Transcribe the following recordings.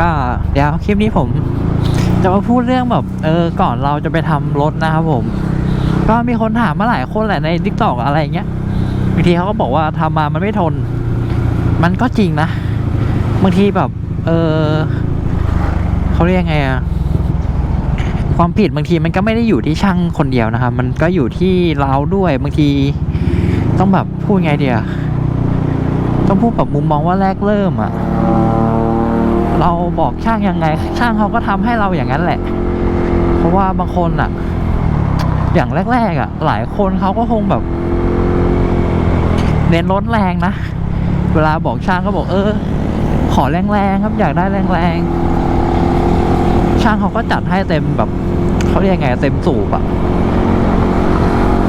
ก็เดี๋ยวคลิปนี้ผมจะมาพูดเรื่องแบบ เออก่อนเราจะไปทำรถนะครับผม ก็มีคนถามมาหลายคนแหละในทิกตอกอะไรอย่างเงี้ยบางทีเขาก็บอกว่าทำมามันไม่ทน มันก็จริงนะบางทีแบบ เออเขาเรียกไงอะความผิดบางทีมันก็ไม่ได้อยู่ที่ช่างคนเดียวนะครับ มันก็อยู่ที่เราด้วยบางทีต้องแบบพูดไงเดียต้องพูดแบบมุมมองว่าแรกเริ่มอะ เราบอกช่างยังไง ช่างเขาก็ทำให้เราอย่างนั้นแหละ เพราะว่าบางคนอะอย่างแรกๆอะหลายคนเขาก็คงแบบ เน้นรถแรงนะ เวลาบอกช่างก็บอก เออ ขอแรงๆครับอยากได้แรงๆช่างเขาก็จัดให้เต็มแบบเขาเรียกไงเต็มสูบอะ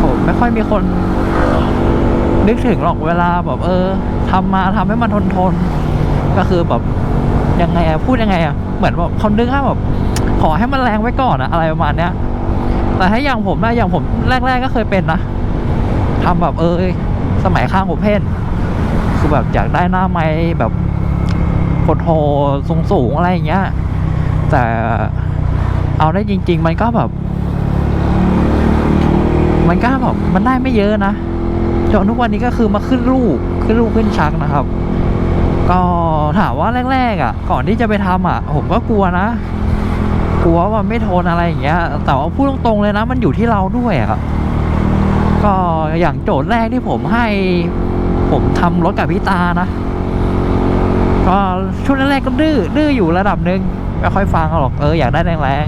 ผมไม่ค่อยมีคน นึกถึงหรอกเวลาแบบ เออทำมาทำให้มันทนทนๆก็คือแบบ ยังไงอะพูดยังไงอะเหมือนแบบเขานึกว่าแบบขอให้มันแรงไว้ก่อนอะอะไรประมาณเนี้ย แต่ถ้าอย่างผมนะอย่างผมแรก ๆ ก็เคยเป็นนะทำแบบเออสมัยข้างผมเพนคือแบบอยากได้หน้าไม้แบบโหดโหสูงสูงๆอะไรอย่างเงี้ย แต่เอาได้จริง ๆ มันก็แบบ มันก็แบบมันได้ไม่เยอะนะจนทุกวันนี้ก็คือมาขึ้นรูปขึ้นรูปขึ้นชักนะครับ ก็ ถามว่าแรกๆอะ ก่อนที่จะไปทำอะ ผมก็กลัวนะ กลัวว่าไม่ทนอะไรอย่างเงี้ย แต่ว่าพูดตรงๆเลยนะ มันอยู่ที่เราด้วยอะครับ ก็อย่างโจทย์แรกที่ผมให้ผมทำรถกับพี่ตานะ ก็ช่วงแรกๆก็ดื้อดื้ออยู่ระดับหนึ่งไม่ค่อยฟังหรอกเอออยากได้แรง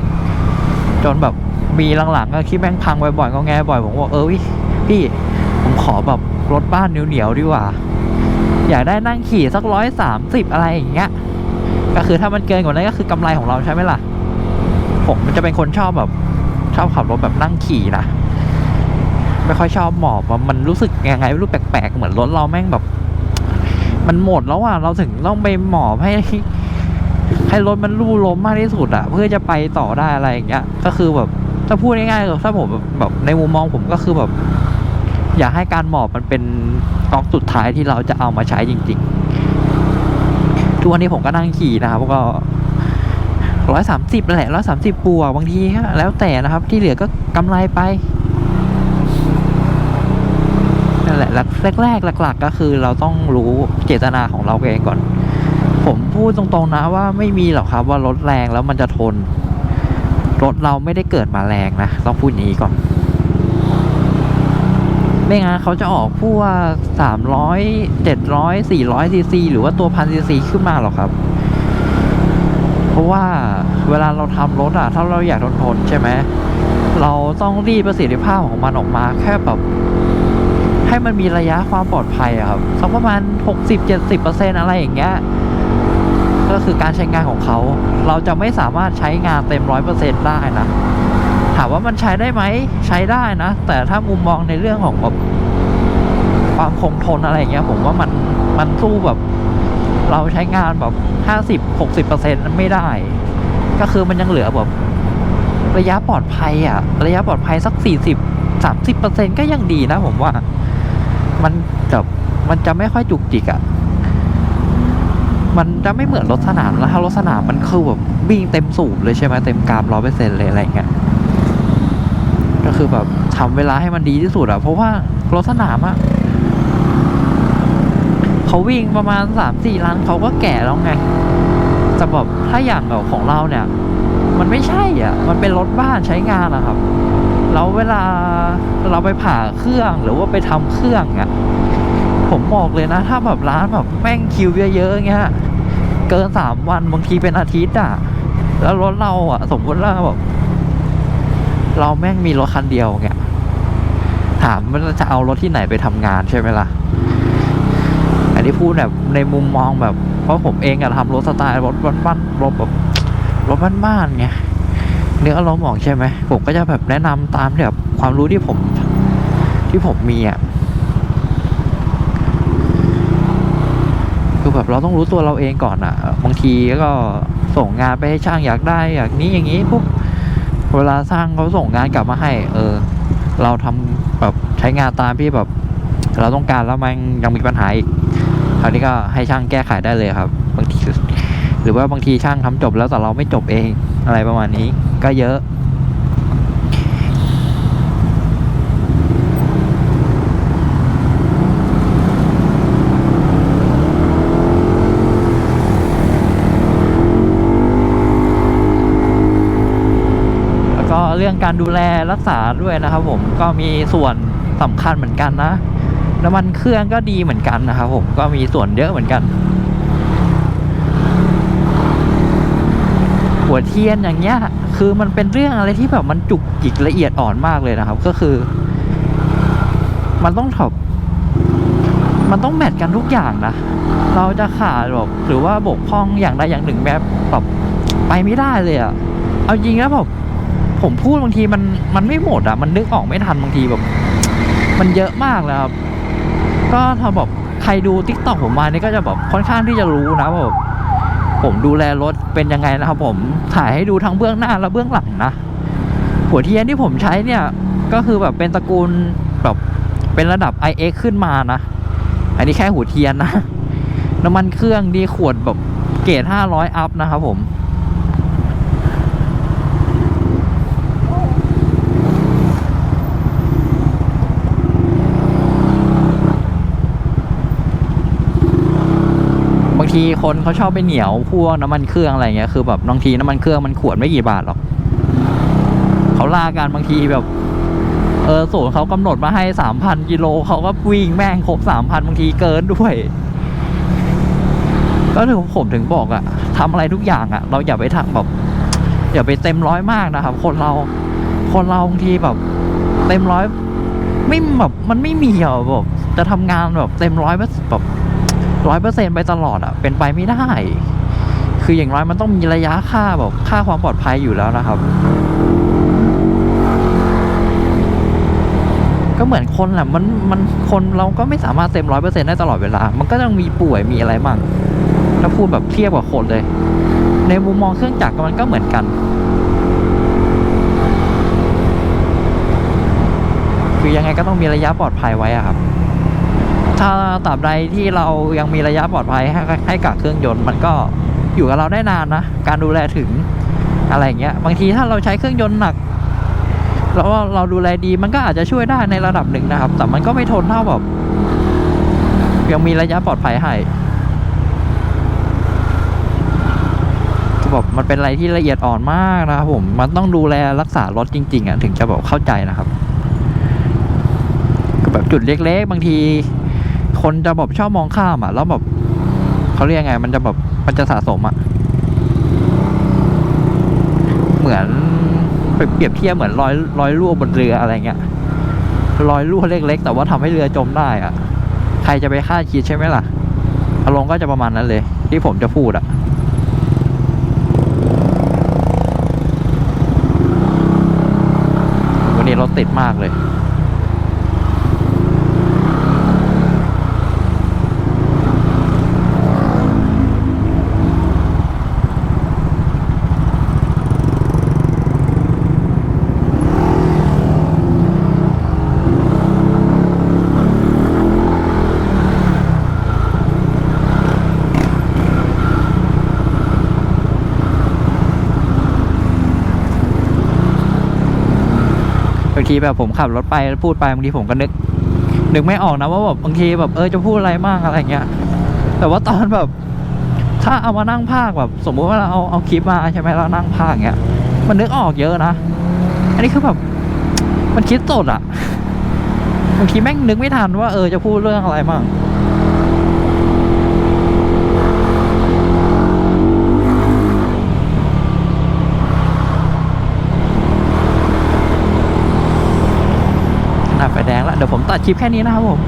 ๆจนแบบมีหลังๆก็คิดแม่งพังบ่อยๆก็แงบ่อยผมบอกเออพี่ผมขอแบบรถบ้านเหนียวๆดีกว่า อยากได้นั่งขี่สักร้อยสามสิบอะไรอย่างเงี้ย ก็คือถ้ามันเกินกว่านั้นก็คือกำไรของเราใช่ไหมล่ะ ผมมันจะเป็นคนชอบแบบ ชอบขับรถแบบนั่งขี่นะไม่ค่อยชอบหมอบมันรู้สึกยังไงไม่รู้แปลกๆเหมือนรถเราแม่งแบบ มันหมดแล้วอะเราถึงต้องไปหมอบให้ให้รถมันลู่ล้มมากที่สุดอะเพื่อจะไปต่อได้อะไรอย่างเงี้ย ก็คือแบบถ้าพูดง่ายๆถ้าผมแบบในมุมมองผมก็คือแบบ อยากให้การหมอบมันเป็นก๊อกสุดท้ายที่เราจะเอามาใช้จริง ๆ ทุกวันนี้ผมก็นั่งขี่นะครับก็ร้อยสามสิบแหละร้อยสามสิบปัวกบางทีก็แล้วแต่นะครับ ที่เหลือก็กำไรไปนั่นแหละแรกๆหลัก ๆ ก็คือเราต้องรู้เจตนาของเราเองก่อน ผมพูดตรงๆนะว่าไม่มีหรอกครับว่ารถแรงแล้วมันจะทนรถเราไม่ได้เกิดมาแรงนะต้องพูดอย่างนี้ก่อน ไม่งั้นเขาจะออกพว่าสามร้อยเจ็ดร้อยสี่ร้อยซีซีหรือว่าตัวพันซีซีขึ้นมาหรอกครับ เพราะว่าเวลาเราทำรถอะถ้าเราอยากทนทนใช่ไหมเราต้องรีดประสิทธิภาพของมันออกมาแค่แบบให้มันมีระยะความปลอดภัยอะครับสักประมาณหกสิบเจ็ดสิบเปอร์เซ็นอะไรอย่างเงี้ยก็คือการใช้งานของเขา เราจะไม่สามารถใช้งานเต็มร้อยเปอร์เซ็นได้นะ ถามว่ามันใช้ได้ไหมใช้ได้นะ แต่ถ้ามุมมองในเรื่องของแบบความคงทนอะไรเงี้ย ผมว่ามันมันสู้แบบ เราใช้งานแบบห้าสิบหกสิบเปอร์เซ็นไม่ได้ ก็คือมันยังเหลือแบบ ระยะปลอดภัยอะระยะปลอดภัยสักสี่สิบสามสิบเปอร์เซ็นก็ยังดีนะผมว่า มันแบบมันจะไม่ค่อยจุกจิกอะมันจะไม่เหมือนรถสนามแล้วถ้ารถสนามมันคือแบบวิ่งเต็มสูบเลยใช่ไหมเต็มกรามร้อยเปอร์เซ็นต์เลยอะไรเงี้ย ก็คือแบบทำเวลาให้มันดีที่สุดอะเพราะว่ารถสนามอะเขาวิ่งประมาณสามสี่ล้านเขาก็แก่แล้วไงแต่แบบถ้าอย่างแบบของเราเนี่ย มันไม่ใช่อะ มันเป็นรถบ้านใช้งานอะครับแล้วเวลาเราไปผ่าเครื่องหรือว่าไปทำเครื่องอะผมบอกเลยนะ ถ้าแบบร้านแบบแม่งคิวเยอะๆเงี้ยเกินสามวันบางทีเป็นอาทิตย์อะ แล้วรถเราอะ สมมติว่าแบบ เราแม่งมีรถคันเดียวเงี้ยถามว่าจะเอารถที่ไหนไปทำงานใช่ไหมล่ะ อันนี้พูดแบบในมุมมองแบบ เพราะผมเองอะทำรถสไตล์รถบ้านๆรถแบบรถบ้านๆไงเนื้ออารมออกใช่ไหมผมก็จะแบบแนะนำตามแบบความรู้ที่ผมที่ผมมีอะคือแบบเราต้องรู้ตัวเราเองก่อนอะบางทีก็ส่งงานไปให้ช่างอยากได้อยากนี้อย่างนี้ปุ๊บ เวลาสร้างเขาส่งงานกลับมาให้ เออ เราทำแบบใช้งานตามที่แบบ เราต้องการแล้วมันยังมีปัญหาอีกคราวนี้ก็ให้ช่างแก้ไขได้เลยครับ บางที หรือว่าบางทีช่างทำจบแล้วแต่เราไม่จบเองอะไรประมาณนี้ ก็เยอะ เรื่องการดูแลรักษาด้วยนะครับ ผมก็มีส่วนสำคัญเหมือนกันนะน้ำมันเครื่องก็ดีเหมือนกันนะครับผมก็มีส่วนเยอะเหมือนกัน หัวเทียนอย่างเงี้ย คือมันเป็นเรื่องอะไรที่แบบมันจุกจิกละเอียดอ่อนมากเลยนะครับ ก็คือ มันต้องถบมันต้องแมทกันทุกอย่างนะเราจะขาดแบบหรือว่าบกพร่องอย่างใดอย่างหนึ่งแบบแบบไปไม่ได้เลยอะเอาจริงแล้วแบบ ผมพูดบางทีมันมันไม่หมดอะมันนึกออกไม่ทันบางทีแบบ มันเยอะมากแล้วครับ ก็ถ้าแบบใครดูทิกตอกผมมานี่ก็จะแบบค่อนข้างที่จะรู้นะแบบผมดูแลรถเป็นยังไงนะครับ ผมถ่ายให้ดูทั้งเบื้องหน้าและเบื้องหลังนะหัวเทียนที่ผมใช้เนี่ย ก็คือแบบเป็นตระกูลแบบเป็นระดับ iX ขึ้นมานะ อันนี้แค่หัวเทียนนะ น้ำมันเครื่องดีขวดแบบเกรด500 อัพนะครับผม ทีคนเขาชอบไปเหนียวพวกน้ำมันเครื่องอะไรเงี้ยคือแบบบางทีน้ำมันเครื่องมันขวดไม่กี่บาทหรอกเขาลากันบางทีแบบ เออศูนย์เขากำหนดมาให้สามพันกิโลเขาก็วิ่งแม่งครบสามพันบางทีเกินด้วย ก็ถึงผมถึงบอกอะทำอะไรทุกอย่างอะเราอย่าไปทำแบบอย่าไปเต็มร้อยมากนะครับ คนเรา คนเราบางทีแบบ เต็มร้อยไม่แบบมันไม่มีอะแบบจะทำงานแบบเต็มร้อยแบบ ร้อยเปอร์เซ็นไปตลอดอะเป็นไปไม่ได้ คืออย่างน้อยมันต้องมีระยะค่าแบบค่าความปลอดภัยอยู่แล้วนะครับ ก็เหมือนคนแหละมันมันคนเราก็ไม่สามารถเต็มร้อยเปอร์เซ็นได้ตลอดเวลา มันก็ต้องมีป่วยมีอะไรบ้างถ้าพูดแบบเทียบกับคนเลย ในมุมมองเครื่องจักรมันก็เหมือนกันคือยังไงก็ต้องมีระยะปลอดภัยไว้อะครับ ถ้าตราบใดที่เรายังมีระยะปลอดภัยให้ให้กับเครื่องยนต์มันก็อยู่กับเราได้นานนะ การดูแลถึงอะไรเงี้ย บางทีถ้าเราใช้เครื่องยนต์หนักแล้วเราดูแลดีมันก็อาจจะช่วยได้ในระดับหนึ่งนะครับ แต่มันก็ไม่ทนเท่าแบบยังมีระยะปลอดภัยให้คือแบบมันเป็นอะไรที่ละเอียดอ่อนมากนะครับผม มันต้องดูแลรักษารถจริง ๆอะถึงจะแบบเข้าใจนะครับแบบจุดเล็กๆ บางที คนจะแบบชอบมองข้ามอะ แล้วแบบเขาเรียกไง มันจะแบบมันจะสะสมอะ เหมือนไปเปรียบเทียบเหมือนรอยรอยรั่วบนเรืออะไรเงี้ยรอยรั่วเล็ก ๆ แต่ว่าทำให้เรือจมได้อะใครจะไปคาดคิดใช่ไหมล่ะอารมณ์ก็จะประมาณนั้นเลย ที่ผมจะพูดอะวันนี้รถติดมากเลย ทีแบบผมขับรถไปพูดไปบางทีผมก็นึก นึกไม่ออกนะว่าแบบบางทีแบบเออจะพูดอะไรมากอะไรเงี้ย แต่ว่าตอนแบบ ถ้าเอามานั่งภาคแบบ สมมุติว่าเราเอาเอาคลิปมาใช่ไหมเรานั่งภาคเงี้ย มันนึกออกเยอะนะ อันนี้คือแบบมันคิดสดอะบางทีแม่งนึกไม่ทันว่าเออจะพูดเรื่องอะไรบ้าง หน้าไฟ แดงแล้ว เดี๋ยวผมตัดคลิปแค่นี้นะครับผม